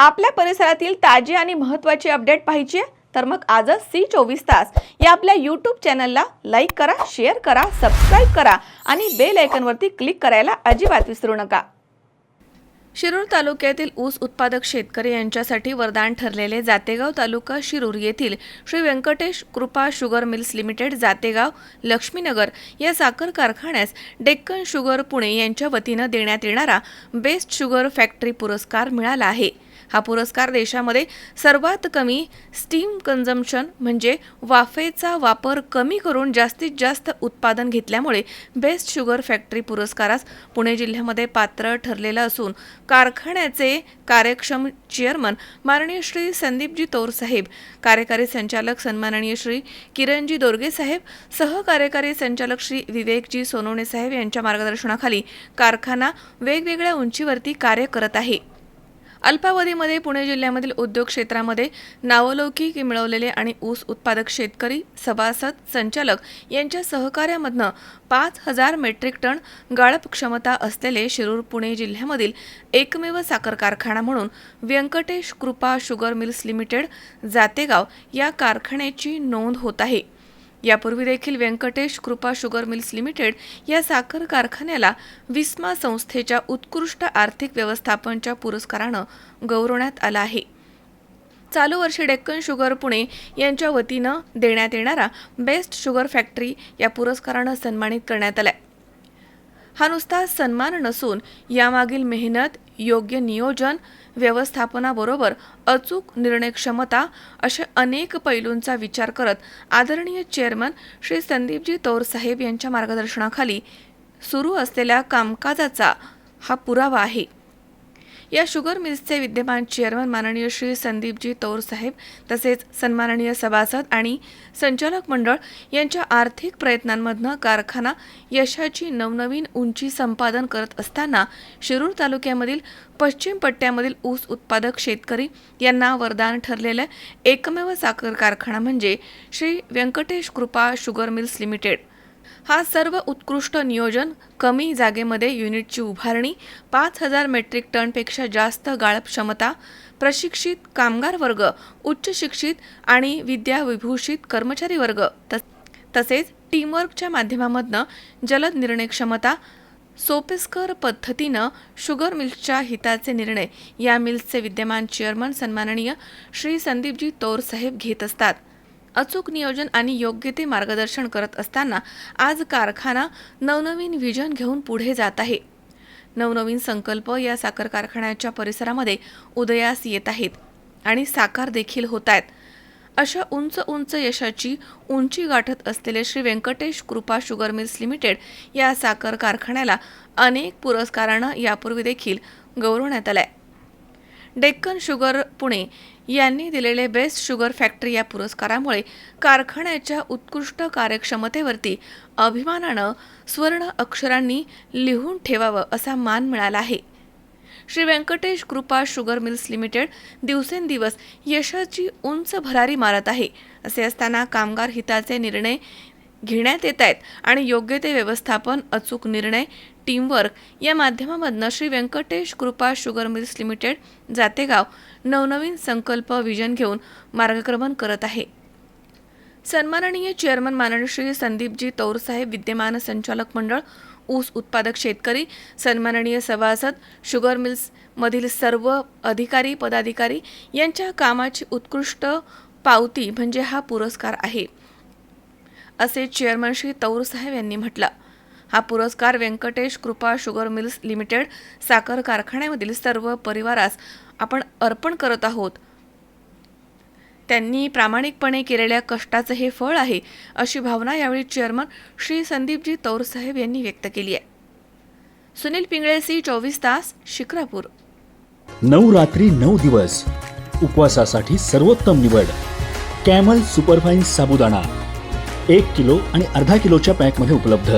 आपल्या परिसरातील ताजी आणि महत्त्वाची अपडेट पाहिजे? तर मग आजच सी चोवीस तास या आपल्या यूट्यूब चॅनलला लाईक करा शेअर करा सबस्क्राईब करा आणि बेल आयकनवरती क्लिक करायला अजिबात विसरू नका. शिरूर तालुक्यातील ऊस उत्पादक शेतकरी यांच्यासाठी वरदान ठरलेले जातेगाव तालुका शिरूर येथील Shri Venkatesh Krupa sugar mills limited Jategaon Laxminagar या साखर कारखान्यास डेक्कन शुगर पुणे यांच्या वतीनं देण्यात येणारा बेस्ट शुगर फॅक्टरी पुरस्कार मिळाला आहे. हा पुरस्कार देशामध्ये सर्वात कमी स्टीम कन्झम्पशन म्हणजे वाफेचा वापर कमी करून जास्तीत जास्त उत्पादन घेतल्यामुळे बेस्ट शुगर फॅक्टरी पुरस्कारास पुणे जिल्ह्यामध्ये पात्र ठरलेलं असून कारखान्याचे कार्यक्षम चेअरमन माननीय श्री संदीपजी तौर साहेब कार्यकारी संचालक सन्माननीय श्री किरणजी दोरगे साहेब सहकार्यकारी संचालक श्री विवेकजी सोनवणे साहेब यांच्या मार्गदर्शनाखाली कारखाना वेगवेगळ्या उंचीवरती कार्य करत आहे. अल्पावधीमध्ये पुणे जिल्ह्यामधील उद्योग क्षेत्रामध्ये नावलौकिक मिळवलेले आणि ऊस उत्पादक शेतकरी सभासद संचालक यांच्या सहकार्यामधनं पाच हजार मेट्रिक टन गाळप क्षमता असलेले शिरूर पुणे जिल्ह्यामधील एकमेव साखर कारखाना म्हणून Venkatesh Krupa sugar mills limited Jategaon या कारखान्याची नोंद होत आहे. यापूर्वी देखील Venkatesh Krupa sugar mills limited या साखर कारखान्याला विस्मा संस्थेच्या उत्कृष्ट आर्थिक व्यवस्थापनच्या पुरस्कारानं गौरवण्यात आलं आहे. चालू वर्षी डेक्कन शुगर पुणे यांच्या वतीनं देण्यात येणारा बेस्ट शुगर फॅक्टरी या पुरस्कारानं सन्मानित करण्यात आलाय. हा नुसता सन्मान नसून यामागील मेहनत योग्य नियोजन व्यवस्थापनाबरोबर अचूक निर्णय क्षमता अशा अनेक पैलूंचा विचार करत आदरणीय चेअरमन श्री संदीपजी तौर साहेब यांच्या मार्गदर्शनाखाली सुरू असलेल्या कामकाजाचा हा पुरावा आहे. या शुगर मिल्सचे विद्यमान चेअरमन माननीय श्री संदीपजी तौर साहेब तसेच सन्माननीय सभासद आणि संचालक मंडळ यांच्या आर्थिक प्रयत्नांमधनं कारखाना यशाची नवनवीन उंची संपादन करत असताना शिरूर तालुक्यामधील पश्चिम पट्ट्यामधील ऊस उत्पादक शेतकरी यांना वरदान ठरलेलं एकमेव साखर कारखाना म्हणजे Shri Venkatesh Krupa sugar mills limited. हा सर्व उत्कृष्ट नियोजन कमी जागेमध्ये युनिटची उभारणी पाच हजार मेट्रिक टनपेक्षा जास्त गाळप क्षमता प्रशिक्षित कामगार वर्ग उच्च शिक्षित आणि विद्याविभूषित कर्मचारी वर्ग तस तसेच टीमवर्कच्या माध्यमामधनं जलद निर्णय क्षमता सोपेस्कर पद्धतीनं शुगर मिल्सच्या हिताचे निर्णय या मिल्सचे विद्यमान चेअरमन सन्माननीय श्री संदीपजी तौर साहेब घेत असतात. अचूक नियोजन आणि योग्य ते मार्गदर्शन करत असताना आज कारखाना नवनवीन विजन घेऊन पुढे जात आहे. नवनवीन संकल्प या साखर कारखान्याच्या परिसरामध्ये उदयास येत आहेत आणि साकार देखील होत आहेत. अशा उंच उंच यशाची उंची गाठत असलेले Shri Venkatesh Krupa sugar mills limited या साखर कारखान्याला अनेक पुरस्कारानं यापूर्वी देखील गौरवण्यात आलाय. डेक्कन शुगर पुणे यांनी दिलेले बेस्ट शुगर फॅक्टरी या पुरस्कारामुळे कारखान्याच्या उत्कृष्ट कार्यक्षमतेवरती अभिमानानं स्वर्ण अक्षरांनी लिहून ठेवावं असा मान मिळाला आहे. Shri Venkatesh Krupa sugar mills limited दिवसेंदिवस यशाची उंच भरारी मारत आहे असे असताना कामगार हिताचे निर्णय घेण्यात येत आहेत आणि योग्य ते व्यवस्थापन अचूक निर्णय टीमवर्क या माध्यमामधनं Shri Venkatesh Krupa sugar mills limited Jategaon नवनवीन संकल्प विजन घेऊन मार्गक्रमण करत आहे. सन्माननीय चेअरमन माननीय श्री संदीपजी तौरसाहेब विद्यमान संचालक मंडळ ऊस उत्पादक शेतकरी सन्माननीय सभासद शुगर मिल्स मधील सर्व अधिकारी पदाधिकारी यांच्या कामाची उत्कृष्ट पावती म्हणजे हा पुरस्कार आहे. असे चेअरमन श्री तौर साहेब यांनी म्हटलं. हा पुरस्कार Venkatesh Krupa sugar mills limited साखर कारखान्यामधील सर्व परिवारास आपण अर्पण करत आहोत. त्यांनी प्रामाणिकपणे केलेल्या कष्टाचं हे फळ आहे अशी भावना यावेळी चेअरमन श्री संदीपजी तौर साहेब यांनी व्यक्त केली आहे. सुनील पिंगळेसी चोवीस तास शिक्रापूर. नऊ रात्री नऊ दिवस. उपवासासाठी सर्वोत्तम निवड. कॅमल सुपरफाईन साबुदाणा. एक किलो आणि अर्धा किलोच्या पॅकमध्ये उपलब्ध.